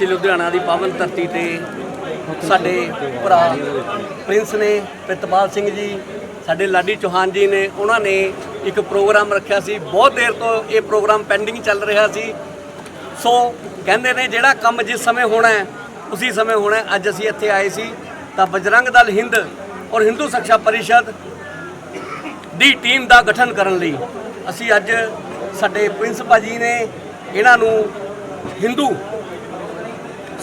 ਅਸੀਂ ਲੁਧਿਆਣਾ ਦੀ ਪਾਵਨ ਧਰਤੀ ਤੇ ਸਾਡੇ ਭਰਾ ਪ੍ਰਿੰਸ ਨੇ, ਪ੍ਰਿਤਪਾਲ ਸਿੰਘ ਜੀ, ਸਾਡੇ ਲਾਡੀ ਚੌਹਾਨ ਜੀ ਨੇ, ਉਹਨਾਂ ਨੇ ਇੱਕ ਪ੍ਰੋਗਰਾਮ ਰੱਖਿਆ ਸੀ। ਬਹੁਤ ਦੇਰ ਤੋਂ ਇਹ ਪ੍ਰੋਗਰਾਮ ਪੈਂਡਿੰਗ ਚੱਲ ਰਿਹਾ ਸੀ। ਸੋ ਕਹਿੰਦੇ ਨੇ, ਜਿਹੜਾ ਕੰਮ ਜਿਸ ਸਮੇਂ ਹੋਣਾ ਹੈ, ਉਸੇ ਸਮੇਂ ਹੋਣਾ ਹੈ। ਅੱਜ ਅਸੀਂ ਇੱਥੇ ਆਏ ਸੀ। ਤਾਂ ਬਜਰੰਗ ਦਲ ਹਿੰਦ ਔਰ ਹਿੰਦੂ ਸਿੱਖਿਆ ਪਰਿਸ਼ਦ ਦੀ ਟੀਮ ਦਾ ਗਠਨ ਕਰਨ ਲਈ ਅਸੀਂ ਅੱਜ ਸਾਡੇ ਪ੍ਰਿੰਸ ਭਾਜੀ ਨੇ, ਇਹਨਾਂ ਨੂੰ ਹਿੰਦੂ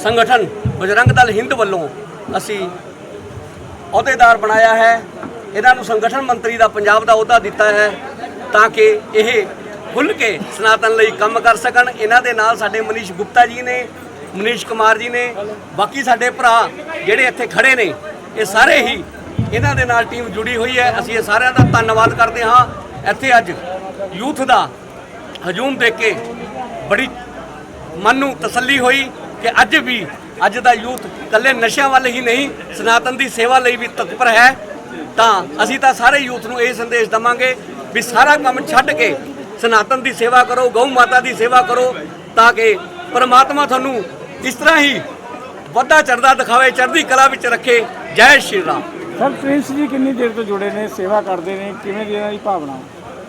ਸੰਗਠਨ ਬਜਰੰਗ ਦਲ ਹਿੰਦ ਵੱਲੋਂ ਅਸੀਂ ਅਹੁਦੇਦਾਰ ਬਣਾਇਆ ਹੈ। ਇਹਨਾਂ ਨੂੰ ਸੰਗਠਨ ਮੰਤਰੀ ਦਾ ਪੰਜਾਬ ਦਾ ਅਹੁਦਾ ਦਿੱਤਾ ਹੈ ਤਾਂ ਕਿ ਇਹ ਖੁੱਲ੍ਹ ਕੇ ਸਨਾਤਨ ਲਈ ਕੰਮ ਕਰ ਸਕਣ। ਇਹਨਾਂ ਦੇ ਨਾਲ ਸਾਡੇ ਮਨੀਸ਼ ਗੁਪਤਾ ਜੀ ਨੇ, ਮਨੀਸ਼ ਕੁਮਾਰ ਜੀ ਨੇ, ਬਾਕੀ ਸਾਡੇ ਭਰਾ ਜਿਹੜੇ ਇੱਥੇ ਖੜੇ ਨੇ, ਇਹ ਸਾਰੇ ਹੀ ਇਹਨਾਂ ਦੇ ਨਾਲ ਟੀਮ ਜੁੜੀ ਹੋਈ ਹੈ। ਅਸੀਂ ਇਹ ਸਾਰਿਆਂ ਦਾ ਧੰਨਵਾਦ ਕਰਦੇ ਹਾਂ। ਇੱਥੇ ਅੱਜ ਯੂਥ ਦਾ ਹਜੂਮ ਦੇਖ ਕੇ ਬੜੀ ਮਨ ਨੂੰ ਤਸੱਲੀ ਹੋਈ। ਕਿ ਅੱਜ ਵੀ ਅੱਜ ਦਾ ਯੂਥ ਇਕੱਲੇ ਨਸ਼ਿਆਂ ਵੱਲ ਹੀ ਨਹੀਂ ਸਨਾਤਨ ਦੀ ਸੇਵਾ ਲਈ ਵੀ ਤਤਪਰ ਹੈ। ਤਾਂ ਅਸੀਂ ਤਾਂ ਸਾਰੇ ਯੂਥ ਨੂੰ ਇਹ ਸੰਦੇਸ਼ ਦਵਾਂਗੇ ਵੀ ਸਾਰਾ ਕੰਮ ਛੱਡ ਕੇ ਸਨਾਤਨ ਦੀ ਸੇਵਾ ਕਰੋ ਗਊ ਮਾਤਾ ਦੀ ਸੇਵਾ ਕਰੋ ਤਾਂ ਕਿ ਪਰਮਾਤਮਾ ਤੁਹਾਨੂੰ ਇਸ ਤਰ੍ਹਾਂ ਹੀ ਵੱਡਾ ਚੜਦਾ ਦਿਖਾਵੇ ਚੜ੍ਹਦੀ ਕਲਾ ਵਿੱਚ ਰੱਖੇ। ਜੈ ਸ਼੍ਰੀ ਰਾਮ। ਸਰ ਪ੍ਰਿੰਸ ਜੀ ਕਿੰਨੀ ਦੇਰ ਤੋਂ ਜੁੜੇ ਨੇ ਸੇਵਾ ਕਰਦੇ ਨੇ ਕਿਵੇਂ ਦੀ ਇਹਨਾਂ ਦੀ ਭਾਵਨਾ?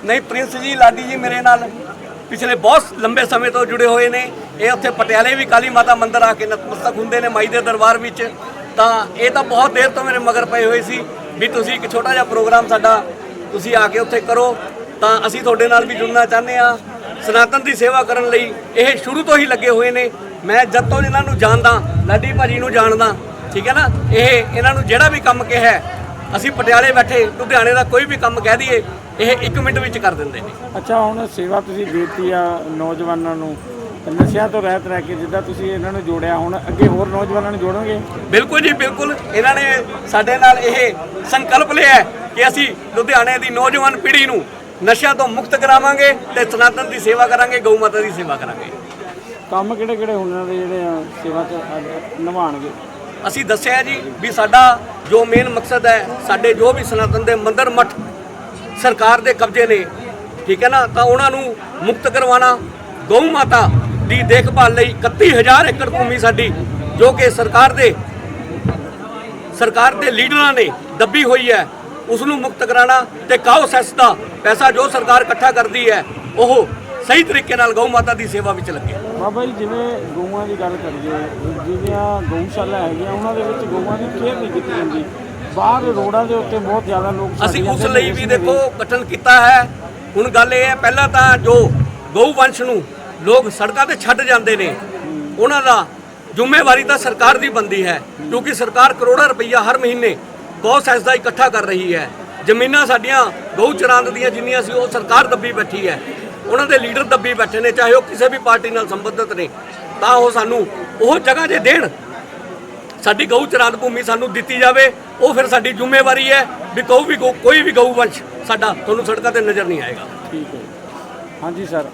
ਨਹੀਂ ਪ੍ਰਿੰਸ ਜੀ ਲਾਡੀ ਜੀ ਮੇਰੇ ਨਾਲ ਪਿਛਲੇ ਬਹੁਤ ਲੰਬੇ ਸਮੇਂ ਤੋਂ ਜੁੜੇ ਹੋਏ ਨੇ। ਇਹ ਉੱਥੇ ਪਟਿਆਲੇ ਵੀ ਕਾਲੀ ਮਾਤਾ ਮੰਦਿਰ ਆ ਕੇ ਨਤਮਸਤਕ ਹੁੰਦੇ ਨੇ ਮਾਈ ਦੇ ਦਰਬਾਰ ਵਿੱਚ। ਤਾਂ ਇਹ ਤਾਂ ਬਹੁਤ ਦੇਰ ਤੋਂ ਮੇਰੇ ਮਗਰ ਪਏ ਹੋਏ ਸੀ ਵੀ ਤੁਸੀਂ ਇੱਕ ਛੋਟਾ ਜਿਹਾ ਪ੍ਰੋਗਰਾਮ ਸਾਡਾ ਤੁਸੀਂ ਆ ਕੇ ਉੱਥੇ ਕਰੋ। ਤਾਂ ਅਸੀਂ ਤੁਹਾਡੇ ਨਾਲ ਵੀ ਜੁੜਨਾ ਚਾਹੁੰਦੇ ਆ ਸਨਾਤਨ ਦੀ ਸੇਵਾ ਕਰਨ ਲਈ ਇਹ ਸ਼ੁਰੂ ਤੋਂ ਹੀ ਲੱਗੇ ਹੋਏ ਨੇ। ਮੈਂ ਜਦ ਤੋਂ ਇਹਨਾਂ ਨੂੰ ਜਾਣਦਾ, ਲਾਡੀ ਭਾਜੀ ਨੂੰ ਜਾਣਦਾ, ਠੀਕ ਹੈ ਨਾ? ਇਹ ਇਹਨਾਂ ਨੂੰ ਜਿਹੜਾ ਵੀ ਕੰਮ ਕਿਹਾ ਅਸੀਂ ਪਟਿਆਲੇ ਬੈਠੇ, ਲੁਧਿਆਣੇ ਦਾ ਕੋਈ ਵੀ ਕੰਮ ਕਹਿ ਦਈਏ ਇਹ 1 ਮਿੰਟ ਵਿੱਚ ਕਰ ਦਿੰਦੇ ਨੇ। ਅੱਛਾ ਹੁਣ ਸੇਵਾ ਤੁਸੀਂ ਦੇਤੀ ਆ ਨੌਜਵਾਨਾਂ ਨੂੰ ਨਸ਼ਿਆਂ ਤੋਂ ਰਹਿਤ ਰਹਿ ਕੇ ਜਿੱਦਾਂ ਤੁਸੀਂ ਇਹਨਾਂ ਨੂੰ ਜੋੜਿਆ ਹੁਣ ਅੱਗੇ ਹੋਰ ਨੌਜਵਾਨਾਂ ਨੂੰ ਜੋੜੋਗੇ? ਬਿਲਕੁਲ ਜੀ ਬਿਲਕੁਲ। ਇਹਨਾਂ ਨੇ ਸਾਡੇ ਨਾਲ ਇਹ ਸੰਕਲਪ ਲਿਆ ਹੈ ਕਿ ਅਸੀਂ ਲੁਧਿਆਣੇ ਦੀ ਨੌਜਵਾਨ ਪੀੜ੍ਹੀ ਨੂੰ ਨਸ਼ਿਆਂ ਤੋਂ ਮੁਕਤ ਕਰਾਵਾਂਗੇ ਤੇ ਸਨਾਤਨ ਦੀ ਸੇਵਾ ਕਰਾਂਗੇ ਗਊ ਮਾਤਾ ਦੀ ਸੇਵਾ ਕਰਾਂਗੇ। ਕੰਮ ਕਿਹੜੇ ਕਿਹੜੇ ਉਹਨਾਂ ਦੇ ਜਿਹੜੇ ਆ ਸੇਵਾ ਚ ਅੱਜ ਨਿਭਾਉਣਗੇ? ਅਸੀਂ ਦੱਸਿਆ ਜੀ ਵੀ ਸਾਡਾ ਜੋ ਮੇਨ ਮਕਸਦ ਹੈ ਸਾਡੇ ਜੋ ਵੀ ਸਨਾਤਨ ਦੇ ਮੰਦਰ ਮਠ ਸਰਕਾਰ ਦੇ ਕਬਜ਼ੇ ਨੇ, ਠੀਕ ਹੈ ਨਾ? ਤਾਂ ਉਹਨਾਂ ਨੂੰ ਮੁਕਤ ਕਰਵਾਉਣਾ, ਗਊ ਮਾਤਾ ਦੀ ਦੇਖਭਾਲ ਲਈ 31000 ਏਕੜ ਭੂਮੀ ਸਾਡੀ, ਜੋ ਕਿ ਸਰਕਾਰ ਦੇ ਸਰਕਾਰ ਦੇ ਲੀਡਰਾਂ ਨੇ ਦੱਬੀ ਹੋਈ ਹੈ ਉਸ ਨੂੰ ਮੁਕਤ ਕਰਾਉਣਾ ਤੇ ਕਾਓ ਸੈਸ ਦਾ ਪੈਸਾ ਜੋ ਸਰਕਾਰ ਇਕੱਠਾ ਕਰਦੀ ਹੈ, ਉਹ ਸਹੀ ਤਰੀਕੇ ਨਾਲ ਗਊ ਮਾਤਾ ਦੀ ਸੇਵਾ ਵਿੱਚ ਲੱਗੇ। ਬਾਬਾ ਜੀ, ਜਿਵੇਂ ਗਊਆਂ ਦੀ ਗੱਲ ਕਰੀਏ ਜਿਹੜੀਆਂ ਗਊਸ਼ਾਲਾ ਹੈਗੀਆਂ, ਉਹਨਾਂ ਦੇ ਵਿੱਚ ਗਊਆਂ ਦੀ ਕੇਅਰ ਨਹੀਂ ਕੀਤੀ ਜਾਂਦੀ। ਬਾਹਰ ਰੋਡਾਂ ਦੇ ਉੱਤੇ ਬਹੁਤ ਜ਼ਿਆਦਾ ਲੋਕ ਅਸੀਂ ਉਸ ਲਈ ਵੀ ਦੇਖੋ ਗਠਨ ਕੀਤਾ ਹੈ। ਹੁਣ ਗੱਲ ਇਹ ਹੈ ਪਹਿਲਾਂ ਤਾਂ ਜੋ ਗਊ ਵੰਸ਼ ਨੂੰ ਲੋਕ ਸੜਕਾਂ ਤੇ ਛੱਡ ਜਾਂਦੇ ਨੇ ਉਹਨਾਂ ਦਾ ਜ਼ਿੰਮੇਵਾਰੀ ਤਾਂ ਸਰਕਾਰ ਦੀ ਬੰਦੀ ਹੈ ਕਿਉਂਕਿ ਸਰਕਾਰ ਕਰੋੜਾਂ ਰੁਪਈਆ ਹਰ ਮਹੀਨੇ ਗਊ ਸੈਸ ਦਾ ਇਕੱਠਾ ਕਰ ਰਹੀ ਹੈ। ਜ਼ਮੀਨਾਂ ਸਾਡੀਆਂ ਗਊ ਚਰਾਂਦ ਦੀਆਂ ਜਿੰਨੀਆਂ ਸੀ ਉਹ ਸਰਕਾਰ ਦੱਬੀ ਬੈਠੀ ਹੈ। ਉਹਨਾਂ ਦੇ ਲੀਡਰ ਦੱਬੀ ਬੈਠੇ ਨੇ ਚਾਹੇ ਉਹ ਕਿਸੇ ਵੀ ਪਾਰਟੀ ਨਾਲ ਸੰਬੰਧਿਤ ਨੇ ਤਾਂ ਉਹ ਸਾਨੂੰ ਉਹ ਜਗ੍ਹਾ ਜੇ ਦੇਣ ਸਾਡੀ ਗਊ ਚਰਾਂਦ ਭੂਮੀ ਸਾਨੂੰ ਦਿੱਤੀ ਜਾਵੇ ਉਹ ਫਿਰ ਸਾਡੀ ਜ਼ਿੰਮੇਵਾਰੀ ਹੈ ਵੀ ਕੋਈ ਵੀ ਕੋਈ ਵੀ ਗਊ ਵੰਸ਼ ਸਾਡਾ ਤੁਹਾਨੂੰ ਸੜਕਾਂ ਤੇ ਨਜ਼ਰ ਨਹੀਂ ਆਏਗਾ। ਠੀਕ ਹੈ। ਹਾਂਜੀ ਸਰ।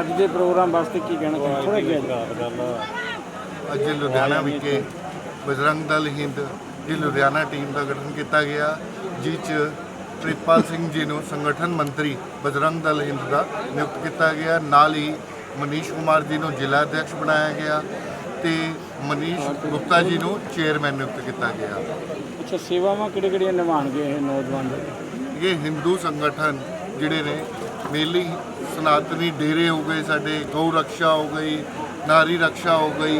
ਅੱਜ ਦੇ ਪ੍ਰੋਗਰਾਮ ਵਾਸਤੇ ਕੀ ਕਹਿਣਾ ਚਾਹੁੰਦੇ ਥੋੜਾ ਜਿਹਾ ਅੱਜ ਲੁਧਿਆਣਾ ਵਿਖੇ ਬਜਰੰਗ ਦਲ ਹਿੰਦ ਦੀ ਲੁਧਿਆਣਾ ਟੀਮ ਦਾ ਗਠਨ ਕੀਤਾ ਗਿਆ ਜਿਸ 'ਚ ਪ੍ਰਿਤਪਾਲ ਸਿੰਘ ਜੀ ਨੂੰ ਸੰਗਠਨ ਮੰਤਰੀ ਬਜਰੰਗ ਦਲ ਹਿੰਦ ਦਾ ਨਿਯੁਕਤ ਕੀਤਾ ਗਿਆ। ਨਾਲ ਹੀ ਮਨੀਸ਼ ਕੁਮਾਰ ਜੀ ਨੂੰ ਜ਼ਿਲ੍ਹਾ ਅਧਿਕਸ਼ ਬਣਾਇਆ ਗਿਆ। ਤੇ ਮਨੀਸ਼ ਗੁਪਤਾ ਜੀ ਨੂੰ ਚੇਅਰਮੈਨ ਨਿਯੁਕਤ ਕੀਤਾ ਗਿਆ। ਅੱਛਾ ਸੇਵਾਵਾਂ ਕਿਹੜੇ ਕਿਹੜੀਆਂ ਨਿਭਾਉਣਗੇ ਇਹ ਨੌਜਵਾਨ? ਇਹ ਹਿੰਦੂ ਸੰਗਠਨ ਜਿਹੜੇ ਨੇ ਮੇਨਲੀ ਸਨਾਤਨੀ ਡੇਰੇ ਹੋ ਗਏ ਸਾਡੇ ਗਊ ਰਕਸ਼ਾ ਹੋ ਗਈ ਨਾਰੀ ਰਕਸ਼ਾ ਹੋ ਗਈ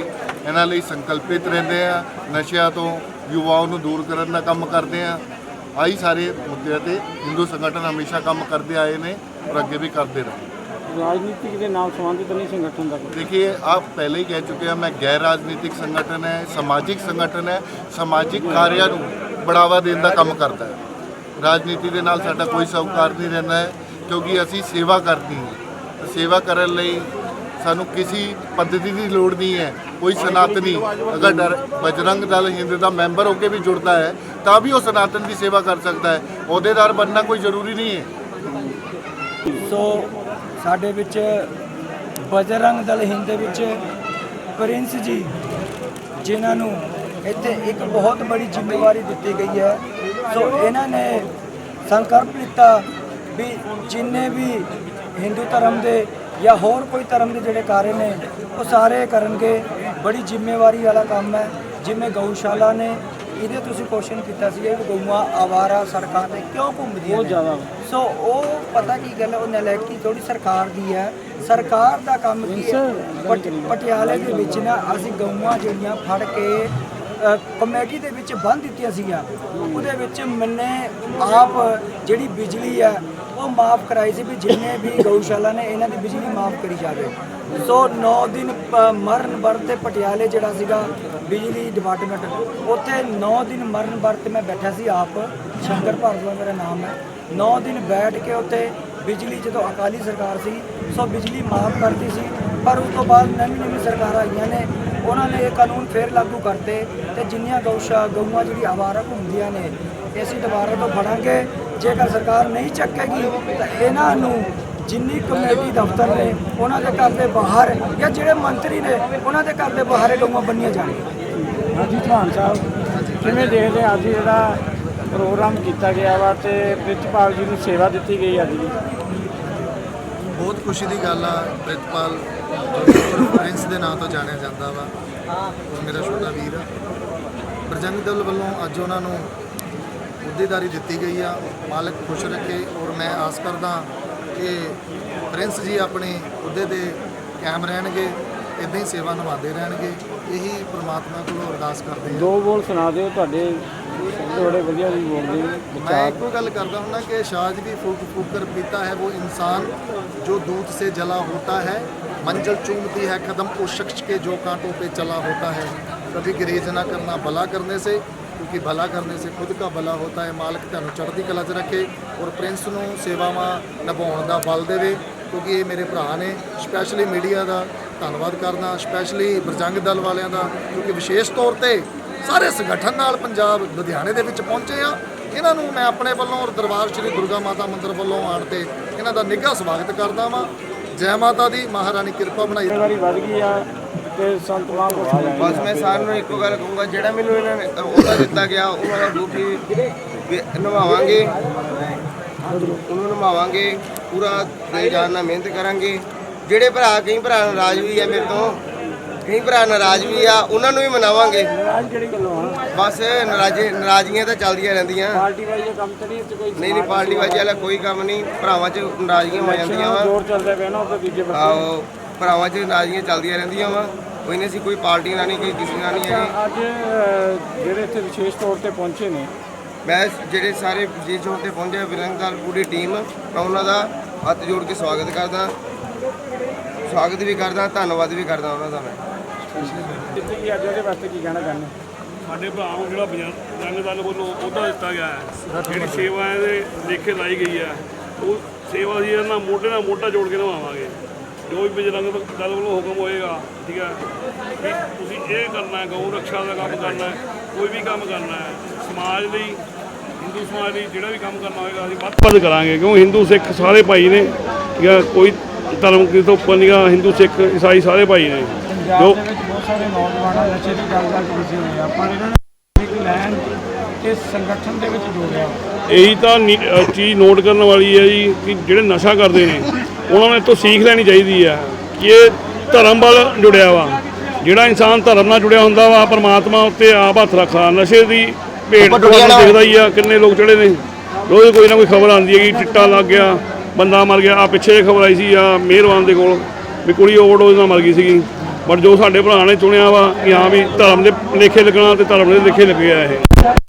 ਇਹਨਾਂ ਲਈ ਸੰਕਲਪਿਤ ਰਹਿੰਦੇ ਆ ਨਸ਼ਿਆਂ ਤੋਂ ਯੁਵਾओं ਨੂੰ ਦੂਰ ਕਰਨ ਦਾ ਕੰਮ ਕਰਦੇ ਆ। ਆਹੀ ਸਾਰੇ ਮੁੱਦਿਆਂ ਤੇ ਹਿੰਦੂ ਸੰਗਠਨ ਹਮੇਸ਼ਾ ਕੰਮ ਕਰਦੇ ਆਏ ਨੇ ਔਰ ਅੱਗੇ ਵੀ ਕਰਦੇ ਰਹੇ। राजनीति के नाम संबंधित नहीं संगठन का देखिए आप पहले ही कह चुके हैं मैं गैर राजनीतिक संगठन है सामाजिक संगठन है ਸਮਾਜਿਕ ਕਾਰਿਆ ਨੂੰ ਬੜਾਵਾ ਦੇਣ ਦਾ ਕੰਮ ਕਰਦਾ ਹੈ ਰਾਜਨੀਤੀ ਦੇ ਨਾਲ ਸਾਡਾ ਕੋਈ ਸਹਿਕਾਰ ਨਹੀਂ ਰਹਿੰਦਾ ਹੈ ਕਿਉਂਕਿ ਅਸੀਂ ਸੇਵਾ ਕਰਦੀ ਹਾਂ ਸੇਵਾ ਕਰਨ ਲਈ ਸਾਨੂੰ ਕਿਸੇ ਪੱਧਤੀ ਦੀ ਲੋੜ ਨਹੀਂ ਹੈ ਕੋਈ ਸਨਾਤਨੀ ਅਗਰ ਡਰ ਬਜਰੰਗ ਦਲ ਹਿੰਦ ਦਾ ਮੈਂਬਰ ਹੋ ਕੇ ਵੀ ਜੁੜਦਾ ਹੈ ਤਾਂ ਵੀ ਉਹ ਸਨਾਤਨ ਦੀ ਸੇਵਾ ਕਰ ਸਕਦਾ ਹੈ ਅਹੁਦੇਦਾਰ ਬੰਨਾ ਕੋਈ ਜ਼ਰੂਰੀ ਨਹੀਂ ਹੈ ਸੋ ਸਾਡੇ ਵਿੱਚ ਬਜਰੰਗ ਦਲ ਹਿੰਦ ਦੇ ਵਿੱਚ ਪ੍ਰਿੰਸ ਜੀ, ਜਿਨ੍ਹਾਂ ਨੂੰ ਇੱਥੇ ਇੱਕ ਬਹੁਤ ਬੜੀ ਜ਼ਿੰਮੇਵਾਰੀ ਦਿੱਤੀ ਗਈ ਹੈ। ਸੋ ਇਹਨਾਂ ਨੇ ਸੰਕਲਪ ਲਿੱਤਾ ਵੀ ਜਿੰਨੇ ਵੀ ਹਿੰਦੂ ਧਰਮ ਦੇ ਜਾਂ ਹੋਰ ਕੋਈ ਧਰਮ ਦੇ ਜਿਹੜੇ ਕਾਰਜ ਨੇ, ਉਹ ਸਾਰੇ ਕਰਨਗੇ। ਬੜੀ ਜ਼ਿੰਮੇਵਾਰੀ ਵਾਲਾ ਕੰਮ ਹੈ। ਜਿਵੇਂ ਗਊਸ਼ਾਲਾ ਨੇ ਇਹਦੇ ਤੁਸੀਂ ਕੁਐਸਚਨ ਕੀਤਾ ਸੀ ਇਹ ਗਊਆਂ ਆਵਾਰਾ ਸੜਕਾਂ ਤੇ ਕਿਉਂ ਘੁੰਮਦੀਆਂ ਬਹੁਤ? ਜ਼ਿਆਦਾ। ਸੋ ਉਹ ਪਤਾ ਕੀ ਗੱਲ ਹੈ ਉਹ ਨਲੈਕੀ ਥੋੜੀ ਸਰਕਾਰ ਦੀ ਹੈ ਸਰਕਾਰ ਦਾ ਕੰਮ ਕੀ ਹੈ ਪਟ- ਪਟਿਆਲੇ ਦੇ ਵਿੱਚ ਨਾ ਅਸੀਂ ਗਊਆਂ ਜਿਹੜੀਆਂ ਫੜ ਕੇ ਅ, ਕਮੇਟੀ ਦੇ ਵਿੱਚ ਬੰਨ ਦਿੱਤੀਆਂ ਸੀਗੀਆਂ। ਉਹਦੇ ਵਿੱਚ ਮੈਨੇ ਆਪ ਜਿਹੜੀ ਬਿਜਲੀ ਹੈ ਉਹ ਮਾਫ ਕਰਾਈ ਸੀ ਵੀ ਜਿੰਨੇ ਵੀ ਗਊਸ਼ਾਲਾ ਨੇ ਇਹਨਾਂ ਦੀ ਬਿਜਲੀ ਮਾਫ ਕਰੀ ਜਾਵੇ। ਸੋ 9 ਦਿਨ ਮਰਨ ਵਰਤ ਤੇ ਪਟਿਆਲੇ ਜਿਹੜਾ ਸੀਗਾ ਬਿਜਲੀ ਡਿਪਾਰਟਮੈਂਟ ਉੱਥੇ 9 ਦਿਨ ਮਰਨ ਵਰਤ ਮੈਂ ਬੈਠਾ ਸੀ ਆਪ, ਸ਼ੰਕਰ ਭਾਰਦਵਾਜ ਮੇਰਾ ਨਾਮ ਹੈ। 9 ਦਿਨ ਬੈਠ ਕੇ ਉੱਥੇ ਬਿਜਲੀ ਜਦੋਂ ਅਕਾਲੀ ਸਰਕਾਰ ਸੀ, ਸੋ ਬਿਜਲੀ ਮਾਫ ਕਰਦੀ ਸੀ, ਪਰ ਉਸ ਤੋਂ ਬਾਅਦ ਨਵੀਂ ਨਵੀਂ ਸਰਕਾਰਾਂ ਆਈਆਂ ਨੇ। ਉਹਨਾਂ ਨੇ ਇਹ ਕਾਨੂੰਨ ਫੇਰ ਲਾਗੂ ਕਰਤੇ ਤੇ ਜਿੰਨੀਆਂ ਗਊਸ਼ਾ, ਗਊਆਂ ਜਿਹੜੀ ਆਵਾਰਾ ਘੁੰਮਦੀਆਂ ਨੇ ਅਸੀਂ ਦੁਬਾਰਾ ਤੋਂ ਫੜਾਂਗੇ। ਜੇਕਰ ਸਰਕਾਰ ਨਹੀਂ ਚੱਕੇਗੀ ਤਾਂ ਇਹਨਾਂ ਨੂੰ ਜਿੰਨੀ ਕਮੇਟੀ ਦਫ਼ਤਰ ਨੇ ਉਹਨਾਂ ਦੇ ਘਰ ਦੇ ਬਾਹਰ ਜਾਂ ਜਿਹੜੇ ਮੰਤਰੀ ਨੇ ਉਹਨਾਂ ਦੇ ਘਰ ਦੇ ਬਾਹਰ ਇਹ ਗਊਆਂ ਬੰਨੀਆਂ ਜਾਣਗੀਆਂ। ਹਾਂਜੀ ਚੌਹਾਨ ਸਾਹਿਬ ਕਿਵੇਂ ਦੇਖਦੇ ਆ? ਅੱਜ ਜਿਹੜਾ ਪ੍ਰੋਗਰਾਮ ਕੀਤਾ ਗਿਆ ਵਾ ਤੇ ਪ੍ਰਿਤਪਾਲ ਜੀ ਨੂੰ ਸੇਵਾ ਦਿੱਤੀ ਗਈ ਅੱਜ ਦੀ। ਬਹੁਤ ਖੁਸ਼ੀ ਦੀ ਗੱਲ ਆ ਪ੍ਰਿਤਪਾਲ ਜੋ ਪ੍ਰਿੰਸ ਦੇ ਨਾਂ ਤੋਂ ਜਾਣਿਆ ਜਾਂਦਾ ਵਾ। ਮੇਰਾ ਛੋਟਾ ਵੀਰ ਆ। ਪ੍ਰਜੰਗ ਦਲ ਵੱਲੋਂ ਅੱਜ ਉਹਨਾਂ ਨੂੰ ਅਹੁਦੇਦਾਰੀ ਦਿੱਤੀ ਗਈ ਆ। ਮਾਲਕ ਖੁਸ਼ ਰੱਖੇ ਔਰ ਮੈਂ ਆਸ ਕਰਦਾ ਕਿ ਪ੍ਰਿੰਸ ਜੀ ਆਪਣੇ ਅਹੁਦੇ ਤੇ ਕਾਇਮ ਰਹਿਣਗੇ ਇਦਾਂ ਹੀ ਸੇਵਾ ਨਿਭਾਉਂਦੇ ਰਹਿਣਗੇ ਇਹੀ ਪ੍ਰਮਾਤਮਾ ਕੋਲੋਂ ਅਰਦਾਸ ਕਰਦੇ ਹਾਂ ਦੋ ਬੋਲ ਸੁਣਾ ਦਿਓ ਤੁਹਾਡੇ ਬੜੇ ਵਧੀਆ ਵੀ ਬੋਲਦੇ ਨੇ मैं ਵਿਚਾਰ एक गल करता हूँ ना कि शाज भी फूक फूक कर पीता है वो इंसान जो दूध से जला होता है मंजिल चूमती है कदम उस शख्स के जो कांटों पे चला होता है कभी ग्रेज ना करना भला करने से क्योंकि भला करने से खुद का भला होता है ਮਾਲਕ ਤੁਹਾਨੂੰ ਚੜ੍ਹਦੀ ਕਲਾ 'ਚ ਰੱਖੇ ਔਰ ਪ੍ਰਿੰਸ ਨੂੰ ਸੇਵਾਵਾਂ ਨਿਭਾਉਣ ਦਾ ਬਲ ਦੇਵੇ ਕਿਉਂਕਿ ਇਹ ਮੇਰੇ ਭਰਾ ਨੇ ਸਪੈਸ਼ਲੀ ਮੀਡੀਆ ਦਾ ਧੰਨਵਾਦ ਕਰਦਾ ਸਪੈਸ਼ਲੀ ਬਰਜੰਗ ਦਲ ਵਾਲਿਆਂ ਦਾ ਕਿਉਂਕਿ ਵਿਸ਼ੇਸ਼ ਤੌਰ ਤੇ ਸਾਰੇ ਸੰਗਠਨ ਨਾਲ ਪੰਜਾਬ ਲੁਧਿਆਣੇ ਦੇ ਵਿੱਚ ਪਹੁੰਚੇ ਆ ਇਹਨਾਂ ਨੂੰ ਮੈਂ ਆਪਣੇ ਵੱਲੋਂ ਔਰ ਦਰਬਾਰ ਸ੍ਰੀ ਦੁਰਗਾ ਮਾਤਾ ਮੰਦਿਰ ਵੱਲੋਂ ਆਣ ਤੇ ਇਹਨਾਂ ਦਾ ਨਿੱਘਾ ਸਵਾਗਤ ਕਰਦਾ ਵਾਂ ਜੈ ਮਾਤਾ ਦੀ ਮਹਾਰਾਣੀ ਕਿਰਪਾ ਬਣਾਈ ਜ਼ਿੰਮੇਵਾਰੀ ਵੱਧ ਗਈ ਆ ਤੇ ਸੰਤ ਮਹਾਂਪੁਰਖ ਆ ਬਸ ਮੈਂ ਸਾਰਿਆਂ ਨੂੰ ਇੱਕੋ ਗੱਲ ਕਹੂੰਗਾ ਜਿਹੜਾ ਮੈਨੂੰ ਇਹਨਾਂ ਨੇ ਉਹਦਾ ਦਿੱਤਾ ਗਿਆ ਉਹਨਾਂ ਦਾ ਡਿਊਟੀ ਨਿਭਾਵਾਂਗੇ। ਉਹਨੂੰ ਨਿਭਾਵਾਂਗੇ ਪੂਰਾ ਦੇ ਜਾਨ ਨਾਲ ਮਿਹਨਤ ਕਰਾਂਗੇ। ਜਿਹੜੇ ਭਰਾ ਕਈ ਭਰਾ ਨਾਰਾਜ਼ ਵੀ ਆ ਮੇਰੇ ਤੋਂ ਕਈ ਭਰਾ ਨਾਰਾਜ਼ ਵੀ ਆ ਉਹਨਾਂ ਨੂੰ ਵੀ ਮਨਾਵਾਂਗੇ। ਨਾਰਾਜ਼ ਕਿਹੜੀ ਗੱਲੋਂ ਆ? ਬਸ ਨਾਰਾਜ਼ੀ ਨਾਰਾਜ਼ੀਆਂ ਤਾਂ ਚੱਲਦੀਆਂ ਰਹਿੰਦੀਆਂ। ਪਾਰਟੀ ਵਾਈ ਇਹ ਕੰਮ ਤਾਂ ਨਹੀਂ ਇੱਥੇ ਕੋਈ ਨਹੀਂ ਨਹੀਂ ਪਾਰਟੀ ਵਾਜੀ ਵਾਲਾ ਕੋਈ ਕੰਮ ਨਹੀਂ ਭਰਾਵਾਂ 'ਚ ਨਾਰਾਜ਼ੀਆਂ ਹੋ ਜਾਂਦੀਆਂ ਵਾ। ਜ਼ੋਰ ਚੱਲਦਾ ਪਿਆ ਨਾ ਉਹ ਦੂਜੇ ਪਾਸੇ। ਆਹੋ ਭਰਾਵਾਂ 'ਚ ਨਾਰਾਜ਼ੀਆਂ ਚੱਲਦੀਆਂ ਰਹਿੰਦੀਆਂ ਵਾ। ਕੋਈ ਨਹੀਂ ਅਸੀਂ ਕੋਈ ਪਾਰਟੀ ਨਾਲ ਨਹੀਂ ਕੋਈ ਕਿਸੇ ਨਾਲ ਨਹੀਂ ਹੈਗੀ। ਅੱਜ ਅਹ, ਜਿਹੜੇ ਇੱਥੇ ਵਿਸ਼ੇਸ਼ ਤੌਰ ਤੇ ਪਹੁੰਚੇ ਨੇ। ਮੈਂ ਜਿਹੜੇ ਸਾਰੇ ਜੀ ਚੋਂ ਤੇ ਪਹੁੰਚੇ ਵਿਰੰਗਦਾਰ ਪੂਰੀ ਟੀਮ ਮੈਂ ਉਹਨਾਂ ਦਾ ਹੱਥ ਜੋੜ ਕੇ ਸਵਾਗਤ ਕਰਦਾ। ਸਵਾਗਤ ਵੀ ਕਰਦਾ ਧੰਨਵਾਦ ਵੀ ਕਰਦਾ ਉਹਨਾਂ ਦਾ ਮੈਂ। ਜਿੱਥੇ ਕੀ ਅੱਜ ਉਹਦੇ ਵਾਸਤੇ ਕੀ ਕਹਿਣਾ ਚਾਹੁੰਦੇ? ਸਾਡੇ ਭਰਾ ਨੂੰ ਜਿਹੜਾ ਜੰਗ ਦਲ ਵੱਲੋਂ ਅਹੁਦਾ ਦਿੱਤਾ ਗਿਆ ਹੈ। ਜਿਹੜੀ ਸੇਵਾ ਇਹਦੇ ਲੇਖੇ ਲਾਈ ਗਈ ਹੈ ਉਹ ਸੇਵਾ ਅਸੀਂ ਇਹਨਾਂ ਨਾਲ ਮੋਢੇ ਨਾਲ ਮੋਢਾ ਜੋੜ ਕੇ ਨਿਭਾਵਾਂਗੇ। ਜੋ ਵੀ ਬਜਰੰਗ ਦਲ ਵੱਲੋਂ ਹੁਕਮ ਹੋਏਗਾ ਠੀਕ ਹੈ ਵੀ ਤੁਸੀਂ ਇਹ ਕਰਨਾ ਹੈ ਗਊ ਰੱਖਿਆ ਦਾ ਕੰਮ ਕਰਨਾ ਹੈ ਕੋਈ ਵੀ ਕੰਮ ਕਰਨਾ ਹੈ ਸਮਾਜ ਲਈ ਹਿੰਦੂ ਸਮਾਜ ਲਈ ਜਿਹੜਾ ਵੀ ਕੰਮ ਕਰਨਾ ਹੋਏਗਾ ਅਸੀਂ ਵੱਧ ਵੱਧ ਕਰਾਂਗੇ ਕਿਉਂ ਹਿੰਦੂ ਸਿੱਖ ਸਾਰੇ ਭਾਈ ਨੇ ਠੀਕ ਹੈ ਕੋਈ ਧਰਮ ਕਿਸੇ ਤੋਂ ਉੱਪਰ ਨਹੀਂਗਾ ਹਿੰਦੂ ਸਿੱਖ ਈਸਾਈ ਸਾਰੇ ਭਾਈ ਨੇ ਜੋ ਦੇ ਬਹੁਤ ਸਾਰੇ ਨੌਜਵਾਨ ਨਸ਼ੇ ਦੀ ਗੱਲ ਕਰਕੇ ਵਿਸੇ ਹੋਏ ਆ। ਪਰ ਇਹਨਾਂ ਨੇ ਇੱਕ ਲੈਣ ਇਸ ਸੰਗਠਨ ਦੇ ਵਿੱਚ ਜੋੜਿਆ। ਇਹੀ ਤਾਂ ਚੀਜ਼ ਨੋਟ ਕਰਨ ਵਾਲੀ ਹੈ ਜੀ ਕਿ ਜਿਹੜੇ ਨਸ਼ਾ ਕਰਦੇ ਨੇ ਉਹਨਾਂ ਨੂੰ ਤੋਂ ਸਿੱਖ ਲੈਣੀ ਚਾਹੀਦੀ ਹੈ ਕਿ ਇਹ ਧਰਮ ਵੱਲ ਜੁੜਿਆ ਵਾ। ਜਿਹੜਾ ਇਨਸਾਨ ਧਰਮ ਨਾਲ ਜੁੜਿਆ ਹੁੰਦਾ ਵਾ ਪਰਮਾਤਮਾ ਉੱਤੇ ਆਪ ਹੱਥ ਰੱਖਾ ਨਸ਼ੇ ਦੀ ਭੇਟ ਤੁਹਾਨੂੰ ਦਿਖਦਾ ਹੀ ਆ ਕਿੰਨੇ ਲੋਕ ਚੜੇ ਨੇ। ਰੋਜ਼ ਕੋਈ ਨਾ ਕੋਈ ਖਬਰ ਆਉਂਦੀ ਹੈ ਕਿ ਚਿੱਟਾ ਲੱਗ ਗਿਆ ਬੰਦਾ ਮਰ ਗਿਆ। ਆ ਪਿੱਛੇ ਖਬਰ ਆਈ ਸੀ ਆ ਮਿਹਰਬਾਨ ਦੇ ਕੋਲ ਵੀ ਕੁੜੀ ਓਵਰਡੋਜ਼ ਨਾਲ ਮਰ ਗਈ ਸੀਗੀ। ਬਟ ਜੋ ਸਾਡੇ ਭਰਾ ਨੇ ਚੁਣਿਆ ਵਾ ਕਿ ਹਾਂ ਵੀ ਧਰਮ ਦੇ ਲੇਖੇ ਲੱਗਣਾ ਤੇ ਧਰਮ ਦੇ ਲੇਖੇ ਲੱਗਿਆ ਇਹ।